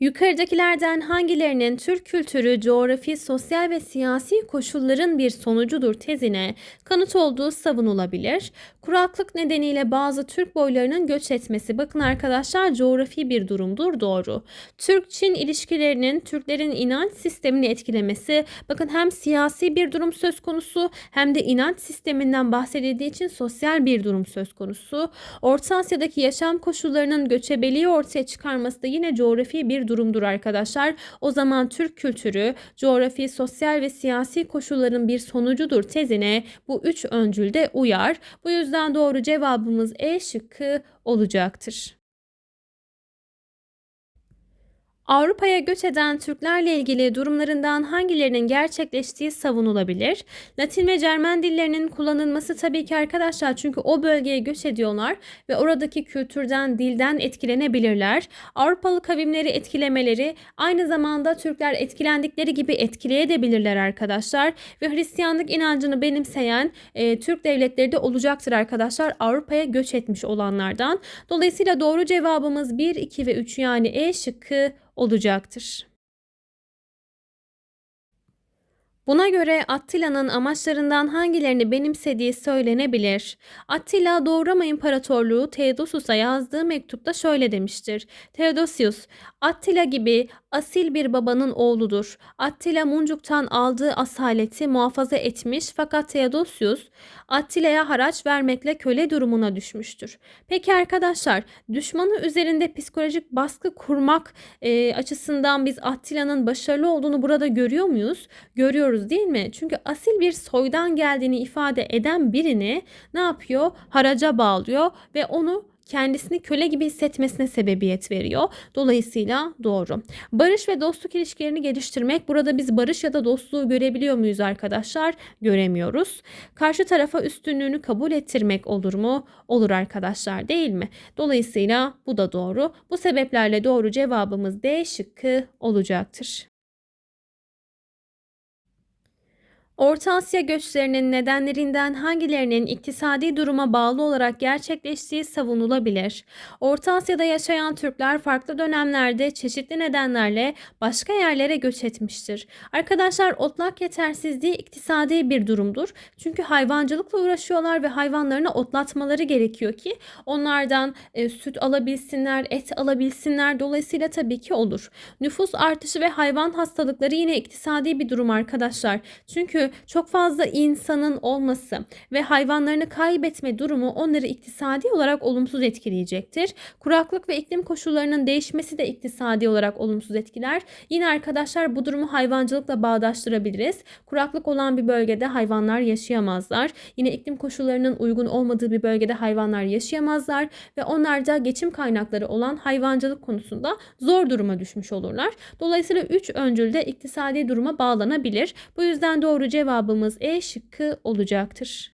Yukarıdakilerden hangilerinin Türk kültürü, coğrafi, sosyal ve siyasi koşulların bir sonucudur tezine kanıt olduğu savunulabilir. Kuraklık nedeniyle bazı Türk boylarının göç etmesi. Bakın arkadaşlar coğrafi bir durumdur doğru. Türk-Çin ilişkilerinin Türklerin inanç sistemini etkilemesi. Bakın hem siyasi bir durum söz konusu hem de inanç sisteminden bahsedildiği için sosyal bir durum söz konusu. Orta Asya'daki yaşam koşullarının göçebeliği ortaya çıkarması da yine coğrafi bir durumdur arkadaşlar. O zaman Türk kültürü, coğrafi, sosyal ve siyasi koşulların bir sonucudur tezine bu üç öncülde uyar. Bu yüzden doğru cevabımız E şıkkı olacaktır. Avrupa'ya göç eden Türklerle ilgili durumlarından hangilerinin gerçekleştiği savunulabilir? Latin ve Cermen dillerinin kullanılması tabii ki arkadaşlar çünkü o bölgeye göç ediyorlar ve oradaki kültürden, dilden etkilenebilirler. Avrupalı kavimleri etkilemeleri aynı zamanda Türkler etkilendikleri gibi etkileyebilirler arkadaşlar ve Hristiyanlık inancını benimseyen e, Türk devletleri de olacaktır arkadaşlar Avrupa'ya göç etmiş olanlardan. Dolayısıyla doğru cevabımız 1, 2 ve 3 yani E şıkkı olacaktır. Buna göre Attila'nın amaçlarından hangilerini benimsediği söylenebilir. Attila Doğu Roma İmparatorluğu Theodosius'a yazdığı mektupta şöyle demiştir. Theodosius, Attila gibi asil bir babanın oğludur. Attila Muncuk'tan aldığı asaleti muhafaza etmiş fakat Theodosius Attila'ya haraç vermekle köle durumuna düşmüştür. Peki arkadaşlar düşmanı üzerinde psikolojik baskı kurmak e, açısından biz Attila'nın başarılı olduğunu burada görüyor muyuz? Görüyoruz değil mi? Çünkü asil bir soydan geldiğini ifade eden birini ne yapıyor? Haraca bağlıyor ve onu kendisini köle gibi hissetmesine sebebiyet veriyor. Dolayısıyla doğru. Barış ve dostluk ilişkilerini geliştirmek. Burada biz barış ya da dostluğu görebiliyor muyuz arkadaşlar? Göremiyoruz. Karşı tarafa üstünlüğünü kabul ettirmek olur mu? Olur arkadaşlar değil mi? Dolayısıyla bu da doğru. Bu sebeplerle doğru cevabımız D şıkkı olacaktır. Orta Asya göçlerinin nedenlerinden hangilerinin iktisadi duruma bağlı olarak gerçekleştiği savunulabilir. Orta Asya'da yaşayan Türkler farklı dönemlerde çeşitli nedenlerle başka yerlere göç etmiştir. Arkadaşlar otlak yetersizliği iktisadi bir durumdur. Çünkü hayvancılıkla uğraşıyorlar ve hayvanlarını otlatmaları gerekiyor ki onlardan e, süt alabilsinler, et alabilsinler. Dolayısıyla tabii ki olur. Nüfus artışı ve hayvan hastalıkları yine iktisadi bir durum arkadaşlar. Çünkü çok fazla insanın olması ve hayvanlarını kaybetme durumu onları iktisadi olarak olumsuz etkileyecektir. Kuraklık ve iklim koşullarının değişmesi de iktisadi olarak olumsuz etkiler. Yine arkadaşlar bu durumu hayvancılıkla bağdaştırabiliriz. Kuraklık olan bir bölgede hayvanlar yaşayamazlar. Yine iklim koşullarının uygun olmadığı bir bölgede hayvanlar yaşayamazlar ve onlar da geçim kaynakları olan hayvancılık konusunda zor duruma düşmüş olurlar. Dolayısıyla 3 öncülde iktisadi duruma bağlanabilir. Bu yüzden doğru cevabımız E şıkkı olacaktır.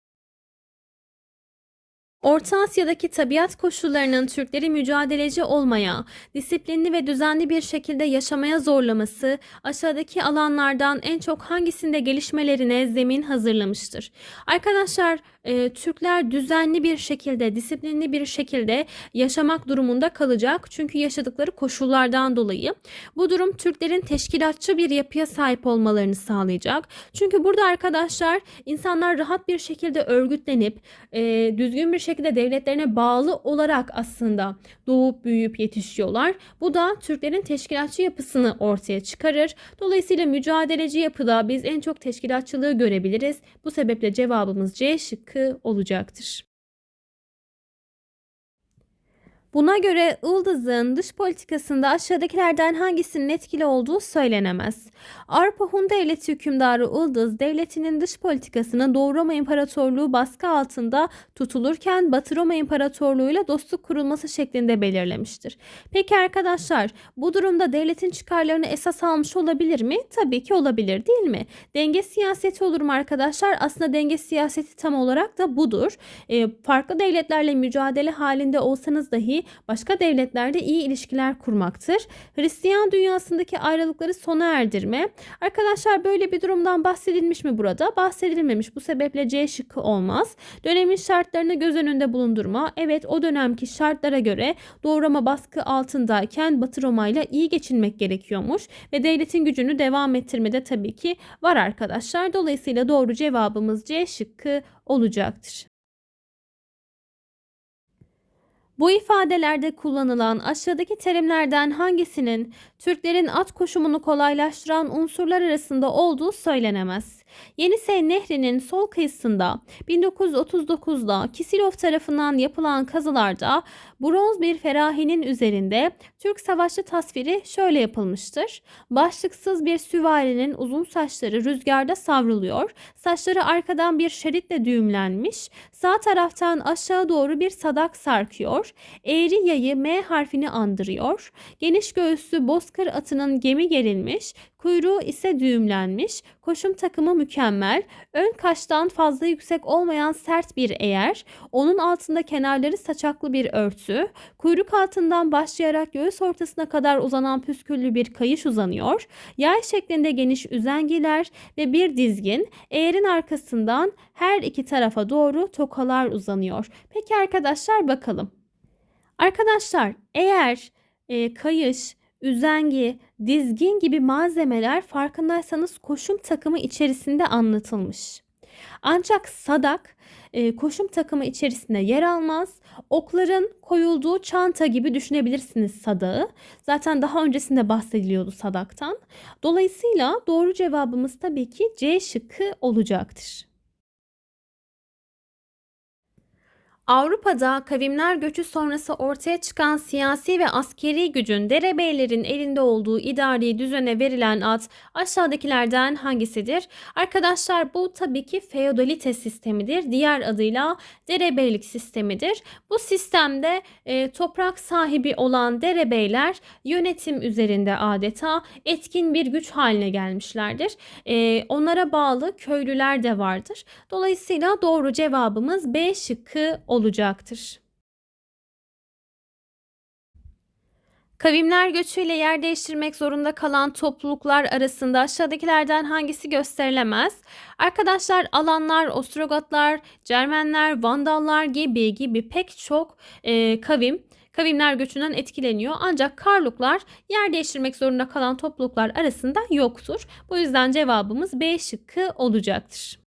Orta Asya'daki tabiat koşullarının Türkleri mücadeleci olmaya, disiplinli ve düzenli bir şekilde yaşamaya zorlaması aşağıdaki alanlardan en çok hangisinde gelişmelerine zemin hazırlamıştır? Arkadaşlar e, Türkler düzenli bir şekilde, disiplinli bir şekilde yaşamak durumunda kalacak. Çünkü yaşadıkları koşullardan dolayı. Bu durum Türklerin teşkilatçı bir yapıya sahip olmalarını sağlayacak. Çünkü burada arkadaşlar insanlar rahat bir şekilde örgütlenip e, düzgün bir şekilde devletlerine bağlı olarak aslında doğup büyüyüp yetişiyorlar. Bu da Türklerin teşkilatçı yapısını ortaya çıkarır. Dolayısıyla mücadeleci yapıda biz en çok teşkilatçılığı görebiliriz. Bu sebeple cevabımız C şıkkı şıkkı olacaktır. Buna göre Ildız'ın dış politikasında aşağıdakilerden hangisinin etkili olduğu söylenemez. Avrupa Hun Devleti hükümdarı Ildız devletinin dış politikasını Doğu Roma İmparatorluğu baskı altında tutulurken Batı Roma İmparatorluğu ile dostluk kurulması şeklinde belirlemiştir. Peki arkadaşlar bu durumda devletin çıkarlarını esas almış olabilir mi? Tabii ki olabilir değil mi? Denge siyaseti olur mu arkadaşlar? Aslında denge siyaseti tam olarak da budur. E, farklı devletlerle mücadele halinde olsanız dahi başka devletlerle iyi ilişkiler kurmaktır. Hristiyan dünyasındaki ayrılıkları sona erdirme. Arkadaşlar böyle bir durumdan bahsedilmiş mi burada? Bahsedilmemiş. Bu sebeple C şıkkı olmaz. Dönemin şartlarını göz önünde bulundurma. Evet o dönemki şartlara göre Doğu Roma baskı altındayken Batı Roma ile iyi geçinmek gerekiyormuş ve devletin gücünü devam ettirmede tabii ki var arkadaşlar. Dolayısıyla doğru cevabımız C şıkkı olacaktır. Bu ifadelerde kullanılan aşağıdaki terimlerden hangisinin Türklerin at koşumunu kolaylaştıran unsurlar arasında olduğu söylenemez. Yenisey Nehri'nin sol kıyısında 1939'da Kisilov tarafından yapılan kazılarda bronz bir ferahinin üzerinde Türk savaşçı tasviri şöyle yapılmıştır. Başlıksız bir süvarinin uzun saçları rüzgarda savruluyor. Saçları arkadan bir şeritle düğümlenmiş. Sağ taraftan aşağı doğru bir sadak sarkıyor. Eğri yayı M harfini andırıyor. Geniş göğüslü bozkır atının gemi gerilmiş. Kuyruğu ise düğümlenmiş. Koşum takımı mükemmel. Ön kaştan fazla yüksek olmayan sert bir eğer. Onun altında kenarları saçaklı bir örtü. Kuyruk altından başlayarak göğüs ortasına kadar uzanan püsküllü bir kayış uzanıyor. Yay şeklinde geniş üzengiler ve bir dizgin. Eğerin arkasından her iki tarafa doğru tokalar uzanıyor. Peki arkadaşlar bakalım. Arkadaşlar eğer e, kayış, üzengi, dizgin gibi malzemeler farkındaysanız koşum takımı içerisinde anlatılmış. Ancak sadak e, koşum takımı içerisinde yer almaz. Okların koyulduğu çanta gibi düşünebilirsiniz sadağı. Zaten daha öncesinde bahsediliyordu sadaktan. Dolayısıyla doğru cevabımız tabii ki C şıkkı olacaktır. Avrupa'da kavimler göçü sonrası ortaya çıkan siyasi ve askeri gücün derebeylerin elinde olduğu idari düzene verilen ad aşağıdakilerden hangisidir? Arkadaşlar bu tabii ki feodalite sistemidir. Diğer adıyla derebeylik sistemidir. Bu sistemde e, toprak sahibi olan derebeyler yönetim üzerinde adeta etkin bir güç haline gelmişlerdir. E, onlara bağlı köylüler de vardır. Dolayısıyla doğru cevabımız B şıkkı olacaktır. Kavimler göçüyle yer değiştirmek zorunda kalan topluluklar arasında aşağıdakilerden hangisi gösterilemez? Arkadaşlar alanlar, Ostrogotlar, Cermenler, Vandallar gibi gibi pek çok e, kavim kavimler göçünden etkileniyor. Ancak Karluklar yer değiştirmek zorunda kalan topluluklar arasında yoktur. Bu yüzden cevabımız B şıkkı olacaktır.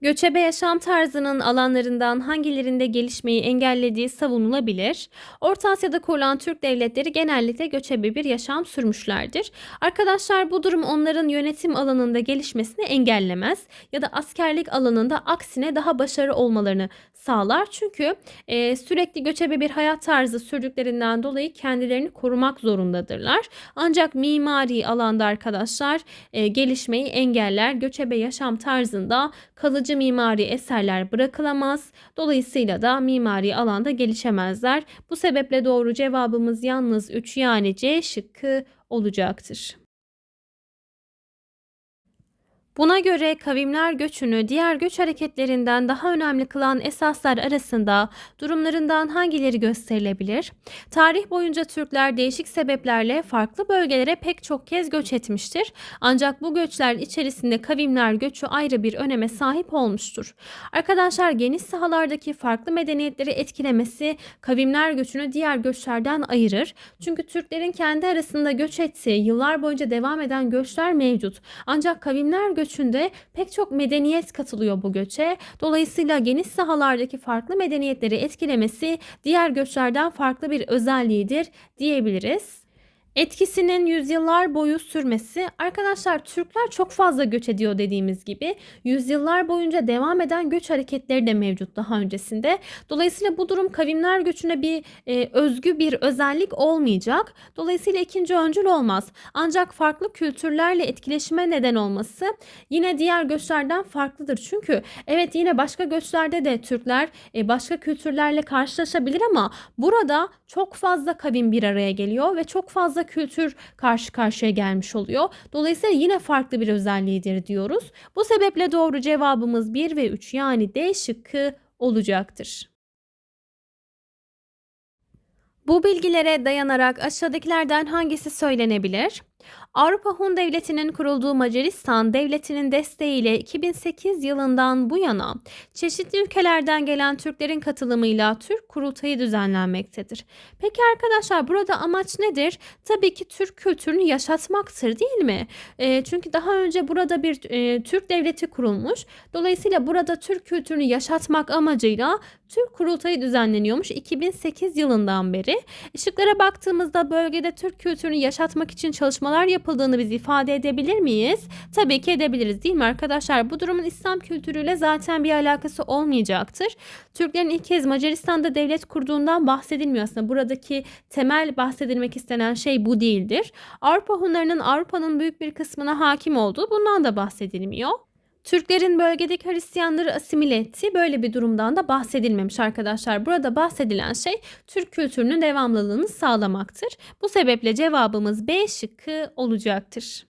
Göçebe yaşam tarzının alanlarından hangilerinde gelişmeyi engellediği savunulabilir. Orta Asya'da kurulan Türk devletleri genellikle göçebe bir yaşam sürmüşlerdir. Arkadaşlar bu durum onların yönetim alanında gelişmesini engellemez ya da askerlik alanında aksine daha başarılı olmalarını sağlar. Çünkü e, sürekli göçebe bir hayat tarzı sürdüklerinden dolayı kendilerini korumak zorundadırlar. Ancak mimari alanda arkadaşlar e, gelişmeyi engeller. Göçebe yaşam tarzında kalıcı mimari eserler bırakılamaz. Dolayısıyla da mimari alanda gelişemezler. Bu sebeple doğru cevabımız yalnız 3 yani C şıkkı olacaktır. Buna göre kavimler göçünü diğer göç hareketlerinden daha önemli kılan esaslar arasında durumlarından hangileri gösterilebilir? Tarih boyunca Türkler değişik sebeplerle farklı bölgelere pek çok kez göç etmiştir. Ancak bu göçler içerisinde kavimler göçü ayrı bir öneme sahip olmuştur. Arkadaşlar geniş sahalardaki farklı medeniyetleri etkilemesi kavimler göçünü diğer göçlerden ayırır. Çünkü Türklerin kendi arasında göç ettiği yıllar boyunca devam eden göçler mevcut. Ancak kavimler göçü göçünde pek çok medeniyet katılıyor bu göçe. Dolayısıyla geniş sahalardaki farklı medeniyetleri etkilemesi diğer göçlerden farklı bir özelliğidir diyebiliriz. Etkisinin yüzyıllar boyu sürmesi arkadaşlar Türkler çok fazla göç ediyor dediğimiz gibi yüzyıllar boyunca devam eden göç hareketleri de mevcut daha öncesinde. Dolayısıyla bu durum kavimler göçüne bir e, özgü bir özellik olmayacak. Dolayısıyla ikinci öncül olmaz. Ancak farklı kültürlerle etkileşime neden olması yine diğer göçlerden farklıdır. Çünkü evet yine başka göçlerde de Türkler e, başka kültürlerle karşılaşabilir ama burada çok fazla kavim bir araya geliyor ve çok fazla kültür karşı karşıya gelmiş oluyor. Dolayısıyla yine farklı bir özelliğidir diyoruz. Bu sebeple doğru cevabımız 1 ve 3 yani D şıkkı olacaktır. Bu bilgilere dayanarak aşağıdakilerden hangisi söylenebilir? Avrupa Hun Devleti'nin kurulduğu Macaristan Devleti'nin desteğiyle 2008 yılından bu yana çeşitli ülkelerden gelen Türklerin katılımıyla Türk Kurultayı düzenlenmektedir. Peki arkadaşlar burada amaç nedir? Tabii ki Türk kültürünü yaşatmaktır değil mi? E, çünkü daha önce burada bir e, Türk devleti kurulmuş. Dolayısıyla burada Türk kültürünü yaşatmak amacıyla Türk Kurultayı düzenleniyormuş 2008 yılından beri. Işıklara baktığımızda bölgede Türk kültürünü yaşatmak için çalışmalar yapıldığını biz ifade edebilir miyiz? Tabii ki edebiliriz değil mi arkadaşlar? Bu durumun İslam kültürüyle zaten bir alakası olmayacaktır. Türklerin ilk kez Macaristan'da devlet kurduğundan bahsedilmiyor aslında. Buradaki temel bahsedilmek istenen şey bu değildir. Avrupa Hunlarının Avrupa'nın büyük bir kısmına hakim olduğu bundan da bahsedilmiyor. Türklerin bölgedeki Hristiyanları asimile ettiği böyle bir durumdan da bahsedilmemiş arkadaşlar. Burada bahsedilen şey Türk kültürünün devamlılığını sağlamaktır. Bu sebeple cevabımız B şıkkı olacaktır.